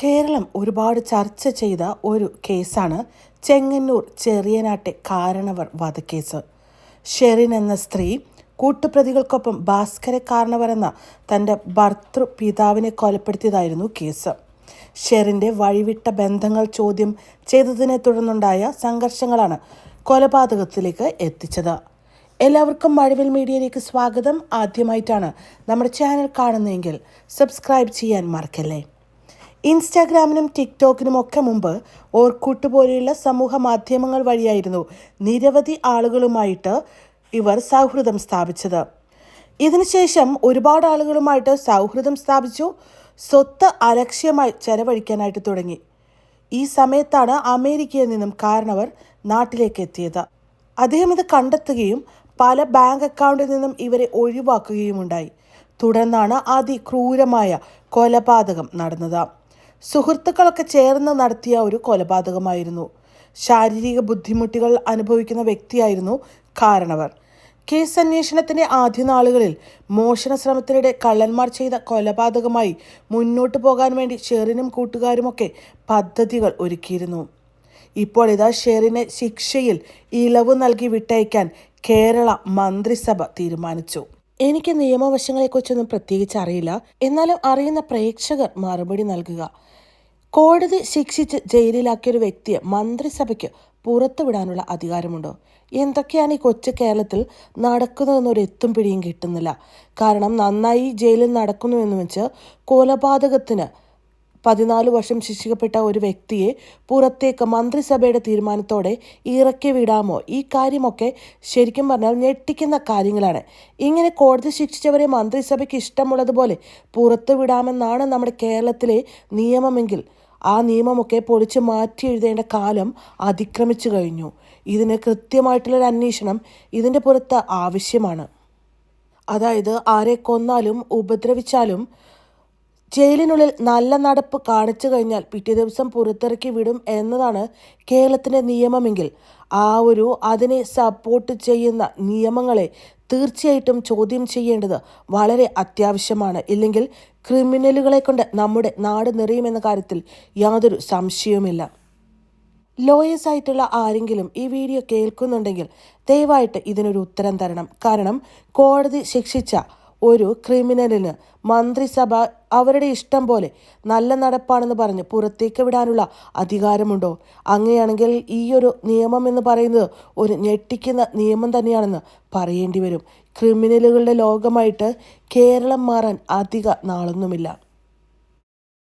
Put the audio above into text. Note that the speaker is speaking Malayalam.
കേരളം ഒരുപാട് ചർച്ച ചെയ്ത ഒരു കേസാണ് ചെങ്ങന്നൂർ ചെറിയനാട്ടെ കാരണവർ വധക്കേസ്. ഷെറിൻ എന്ന സ്ത്രീ കൂട്ടുപ്രതികൾക്കൊപ്പം ഭാസ്കര കാരണവർ എന്ന തന്റെ ഭർത്തൃ പിതാവിനെ കൊലപ്പെടുത്തിയതായിരുന്നു കേസ്. ഷെറിന്റെ വഴിവിട്ട ബന്ധങ്ങൾ ചോദ്യം ചെയ്തതിനെ തുടർന്നുണ്ടായ സംഘർഷങ്ങളാണ് കൊലപാതകത്തിലേക്ക് എത്തിച്ചത്. എല്ലാവർക്കും മഴവിൽ മീഡിയയിലേക്ക് സ്വാഗതം. ആദ്യമായിട്ടാണ് നമ്മുടെ ചാനൽ കാണുന്നതെങ്കിൽ സബ്സ്ക്രൈബ് ചെയ്യാൻ മറക്കല്ലേ? ഇൻസ്റ്റാഗ്രാമിനും ടിക്ടോക്കിനും ഒക്കെ മുമ്പ് ഓർക്കൂട്ട് പോലെയുള്ള സമൂഹ മാധ്യമങ്ങൾ വഴിയായിരുന്നു നിരവധി ആളുകളുമായിട്ട് ഇവർ സൗഹൃദം സ്ഥാപിച്ചത്. ഇതിനുശേഷം ഒരുപാട് ആളുകളുമായിട്ട് സൗഹൃദം സ്ഥാപിച്ചു സ്വത്ത് അലക്ഷ്യമായി ചെലവഴിക്കാനായിട്ട് തുടങ്ങി. ഈ സമയത്താണ് അമേരിക്കയിൽ നിന്നും കാരണവർ നാട്ടിലേക്ക് എത്തിയത്. അദ്ദേഹം ഇത് കണ്ടെത്തുകയും പല ബാങ്ക് അക്കൗണ്ടിൽ നിന്നും ഇവരെ ഒഴിവാക്കുകയുമുണ്ടായി. തുടർന്നാണ് അതിക്രൂരമായ കൊലപാതകം നടന്നത്. സുഹൃത്തുക്കളൊക്കെ ചേർന്ന് നടത്തിയ ഒരു കൊലപാതകമായിരുന്നു. ശാരീരിക ബുദ്ധിമുട്ടുകൾ അനുഭവിക്കുന്ന വ്യക്തിയായിരുന്നു കാരണവർ. കേസ് അന്വേഷണത്തിന്റെ ആദ്യ നാളുകളിൽ മോഷണ ശ്രമത്തിനിടെ കള്ളന്മാർ ചെയ്ത കൊലപാതകമായി മുന്നോട്ടു പോകാൻ വേണ്ടി ഷെറിനും കൂട്ടുകാരുമൊക്കെ പദ്ധതികൾ ഒരുക്കിയിരുന്നു. ഇപ്പോൾ ഇതാ ഷെറിനെ ശിക്ഷയിൽ ഇളവ് നൽകി വിട്ടയക്കാൻ കേരള മന്ത്രിസഭ തീരുമാനിച്ചു. എനിക്ക് നിയമവശങ്ങളെക്കുറിച്ചൊന്നും പ്രത്യേകിച്ച് അറിയില്ല എന്നാലും അറിയുന്ന പ്രേക്ഷകർ മറുപടി നൽകുക. കോടതി ശിക്ഷിച്ച് ജയിലിലാക്കിയ ഒരു വ്യക്തിയെ മന്ത്രിസഭയ്ക്ക് പുറത്തുവിടാനുള്ള അധികാരമുണ്ടോ? എന്തൊക്കെയാണ് ഈ കൊച്ചു കേരളത്തിൽ നടക്കുന്നതെന്നൊരു എത്തും പിടിയും കിട്ടുന്നില്ല. കാരണം നന്നായി ജയിലിൽ നടക്കുന്നു എന്ന് വെച്ച് കൊലപാതകത്തിന് പതിനാല് വർഷം ശിക്ഷിക്കപ്പെട്ട ഒരു വ്യക്തിയെ പുറത്തേക്ക് മന്ത്രിസഭയുടെ തീരുമാനത്തോടെ ഇറക്കി വിടാമോ? ഈ കാര്യമൊക്കെ ശരിക്കും പറഞ്ഞാൽ ഞെട്ടിക്കുന്ന കാര്യങ്ങളാണ്. ഇങ്ങനെ കോടതി ശിക്ഷിച്ചവരെ മന്ത്രിസഭയ്ക്ക് ഇഷ്ടമുള്ളതുപോലെ പുറത്തു വിടാമെന്നാണ് നമ്മുടെ കേരളത്തിലെ നിയമമെങ്കിൽ. ആ നിയമമൊക്കെ പൊളിച്ച് മാറ്റി എഴുതേണ്ട കാലം അതിക്രമിച്ചു കഴിഞ്ഞു. ഇതിന് കൃത്യമായിട്ടുള്ളൊരു അന്വേഷണം ഇതിന്റെ പുറത്ത് ആവശ്യമാണ്. അതായത് ആരെ കൊന്നാലും ഉപദ്രവിച്ചാലും ജയിലിനുള്ളിൽ നല്ല നടപ്പ് കാണിച്ചു കഴിഞ്ഞാൽ പിറ്റേ ദിവസം പുറത്തിറക്കി വിടും എന്നതാണ് കേരളത്തിന്റെ നിയമമെങ്കിൽ. ആ ഒരു അതിനെ സപ്പോർട്ട് ചെയ്യുന്ന നിയമങ്ങളെ തീർച്ചയായിട്ടും ചോദ്യം ചെയ്യേണ്ടത് വളരെ അത്യാവശ്യമാണ്. ഇല്ലെങ്കിൽ ക്രിമിനലുകളെ കൊണ്ട് നമ്മുടെ നാട് നിറയുമെന്ന കാര്യത്തിൽ യാതൊരു സംശയവുമില്ല. ലോയേഴ്സ് ആയിട്ടുള്ള ആരെങ്കിലും ഈ വീഡിയോ കേൾക്കുന്നുണ്ടെങ്കിൽ ദയവായിട്ട് ഇതിനൊരു ഉത്തരം തരണം. കാരണം കോടതി ശിക്ഷിച്ച ഒരു ക്രിമിനലിന് മന്ത്രിസഭ അവരുടെ ഇഷ്ടം പോലെ നല്ല നടപ്പാണെന്ന് പറഞ്ഞ് പുറത്തേക്ക് വിടാനുള്ള അധികാരമുണ്ടോ? അങ്ങനെയാണെങ്കിൽ ഈ ഒരു നിയമം എന്ന് പറയുന്നത് ഒരു ഞെട്ടിക്കുന്ന നിയമം തന്നെയാണെന്ന് പറയേണ്ടി വരും. ക്രിമിനലുകളുടെ ലോകമായിട്ട് കേരളം മാറാൻ അധിക നാളൊന്നുമില്ല.